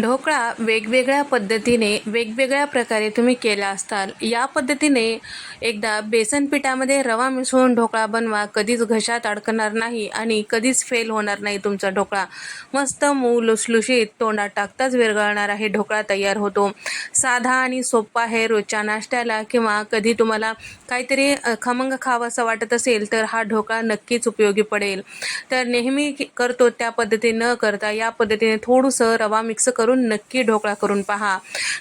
ढोकळा वेगवेगळ्या पद्धतीने वेगवेगळ्या प्रकारे तुम्ही केला असताल या पद्धतीने एकदा बेसन पिठामध्ये रवा मिसळून ढोकळा बनवा. कधीच घशात अडकणार नाही आणि कधीच फेल होणार नाही तुमचा ढोकळा. मस्त मऊ लुसलुशीत तोंडात टाकताच विरघळणारा हे ढोकळा तयार होतो. साधा आणि सोपा आहे रोजच्या नाश्त्याला किंवा कधी तुम्हाला काहीतरी खमंग खावासा वाटत असेल तर हा ढोकळा नक्कीच उपयोगी पडेल. तर नेहमी करतो त्या पद्धतीने न करता या पद्धतीने थोडंसं रवा मिक्स करून नक्की ढोकळा करून पहा.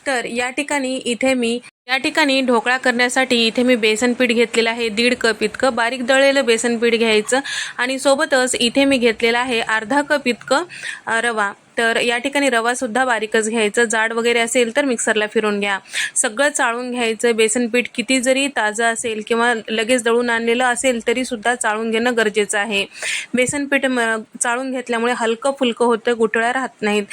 तर या ठिकाणी इथे मी या ठिकाणी ढोकळा करण्यासाठी इथे मी बेसन पीठ घेतलेलं आहे. दीड कप इतकं बारीक दळलेलं बेसन पीठ घ्यायचं. आणि सोबतच इथे मी घेतलेलं आहे अर्धा कप इतकं रवा. तर या ठिकाणी रवासुद्धा बारीकच घ्यायचं जाड वगैरे असेल तर मिक्सरला फिरून घ्या. सगळं चाळून घ्यायचं बेसन पीठ किती जरी ताजं असेल किंवा लगेच दळून आणलेलं असेल तरीसुद्धा चाळून घेणं गरजेचं आहे. बेसन पीठ चाळून घेतल्यामुळे हलकं फुलकं होतं गुठळ्या राहत नाहीत.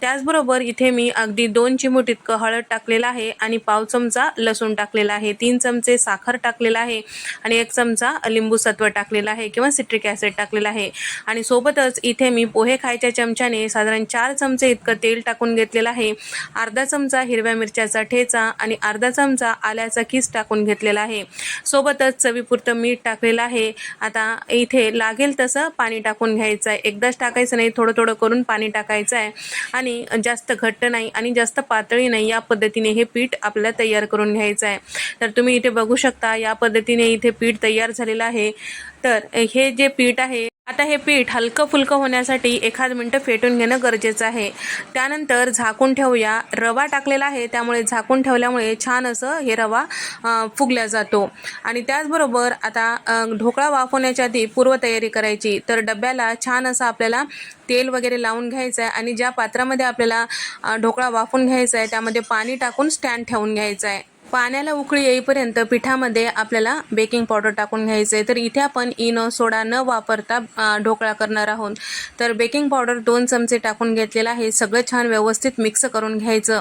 त्याचबरोबर इथे मी अगदी दोन चिमूट इतकं हळद टाकलेलं आहे आणि पाव चमचा लसूण टाकलेला आहे तीन चमचे साखर टाकलेला आहे आणि एक चमचा लिंबू सत्व टाकलेला आहे किंवा सिट्रिक ॲसिड टाकलेला आहे. आणि सोबतच इथे मी पोहे खायच्या चमच्याने साधारण चार चमचे इतकं तेल टाकून घेतलेलं आहे. अर्धा चमचा हिरव्या मिरच्याचा ठेचा आणि अर्धा चमचा आल्याचा किस टाकून घेतलेला आहे. सोबतच चवीपुरतं मीठ टाकलेलं आहे. आता इथे लागेल तसं पाणी टाकून घ्यायचं आहे एकदाच टाकायचं नाही थोडं थोडं करून पाणी टाकायचं आहे आणि जास्त घट्ट नाही आणि जास्त पातळी नाही या पद्धतीने हे पीठ आपल्याला तयार करून घ्यायचं आहे तर तुम्ही इथे बघू शकता या पद्धतीने इथे पीठ तयार झालेलं आहे. तर हे जे पीठ आहे आता हे पीठ हलकं फुलकं होण्यासाठी एखाद मिनटं फेटून घेणं गरजेचं आहे. त्यानंतर झाकून ठेवूया. रवा टाकलेला आहे त्यामुळे झाकून ठेवल्यामुळे छान असं हे रवा फुगल्या जातो. आणि त्याचबरोबर आता ढोकळा वाफवण्याच्या आधी पूर्वतयारी करायची. तर डब्याला छान असं आपल्याला तेल वगैरे लावून घ्यायचं आहे आणि ज्या पात्रामध्ये आपल्याला ढोकळा वाफून घ्यायचा आहे त्यामध्ये पाणी टाकून स्टँड ठेवून घ्यायचं आहे पाण्याला उकळी येईपर्यंत पिठामध्ये आपल्याला बेकिंग पावडर टाकून घ्यायचं आहे तर इथे आपण इनो सोडा न वापरता ढोकळा करणार आहोत. तर बेकिंग पावडर दोन चमचे टाकून घेतलेलं आहे. सगळं छान व्यवस्थित मिक्स करून घ्यायचं.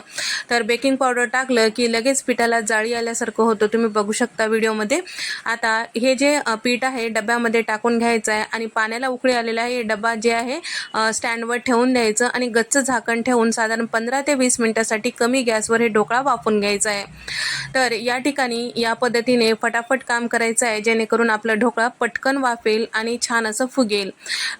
तर बेकिंग पावडर टाकलं की लगेच पिठाला जाळी आल्यासारखं होतं. तुम्ही बघू शकता व्हिडिओमध्ये. आता हे जे पीठ आहे डब्यामध्ये टाकून घ्यायचं आहे आणि पाण्याला उकळी आलेला आहे. हे डबा जे आहे स्टँडवर ठेवून द्यायचं आणि गच्च झाकण ठेवून साधारण पंधरा ते वीस मिनटासाठी कमी गॅसवर हे ढोकळा वाफून घ्यायचा आहे. तर या ठिकाणी या पद्धतीने फटाफट काम करायचं आहे जेणेकरून आपला ढोकळा पटकन वाफेल आणि छान असं फुगेल.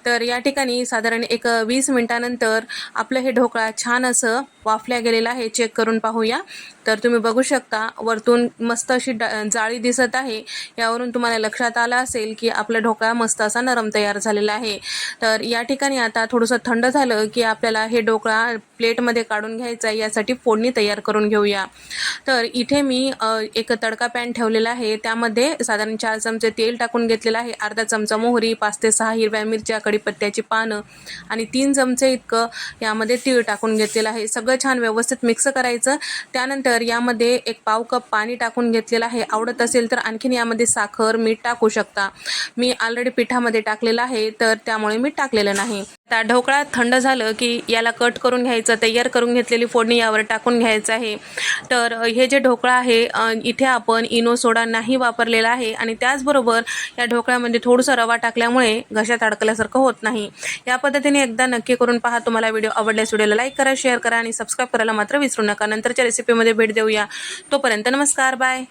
तर या ठिकाणी साधारण एक वीस मिनटानंतर आपलं हे ढोकळा छान असं वाफल्या गेलेला आहे. चेक करून पाहूया. तर तुम्ही बघू शकता वरतून मस्त अशी डा जाळी दिसत आहे. यावरून तुम्हाला लक्षात आलं असेल की आपला ढोकळा मस्त असा नरम तयार झालेला आहे. तर या ठिकाणी आता थोडंसं थंड झालं की आपल्याला हे ढोकळा प्लेटमध्ये काढून घ्यायचा आहे. यासाठी फोडणी तयार करून घेऊया. तर इथे मी एक तडका पॅन ठेवलेला आहे. त्यामध्ये साधारण चार चमचे तेल टाकून घेतलेलं आहे. अर्धा चमचा मोहरी पाच ते सहा हिरव्या मिरच्या कडीपत्त्याची पानं आणि तीन चमचे इतकं यामध्ये तीळ टाकून घेतलेलं आहे. सगळं छान व्यवस्थित मिक्स करायचं. त्यानंतर यामध्ये एक पाव कप पाणी टाकून घेतलेलं आहे. आवडत असेल तर आणखीन यामध्ये साखर मीठ टाकू शकता. मी ऑलरेडी पिठामध्ये टाकलेलं आहे तर त्यामुळे मी टाकलेलं नाही. आता ढोकळा थंड झालं की याला कट करून घ्यायचं तयार करून घेतलेली फोडणी यावर टाकून घ्यायचं आहे. तर हे जे ढोकळा आहे इथे आपण इनो सोडा नाही वापरलेला आहे आणि त्याचबरोबर या ढोकळ्यामध्ये थोडंसं रवा टाकल्यामुळे घशात अडकल्यासारखं होत नाही. या पद्धतीने एकदा नक्की करून पहा तुम्हाला व्हिडिओ आवडल्यास व्हिडिओला लाईक करा शेअर करा आणि सबस्क्राईब करायला मात्र विसरू नका. नंतरच्या रेसिपीमध्ये भेट देऊया. तोपर्यंत नमस्कार बाय.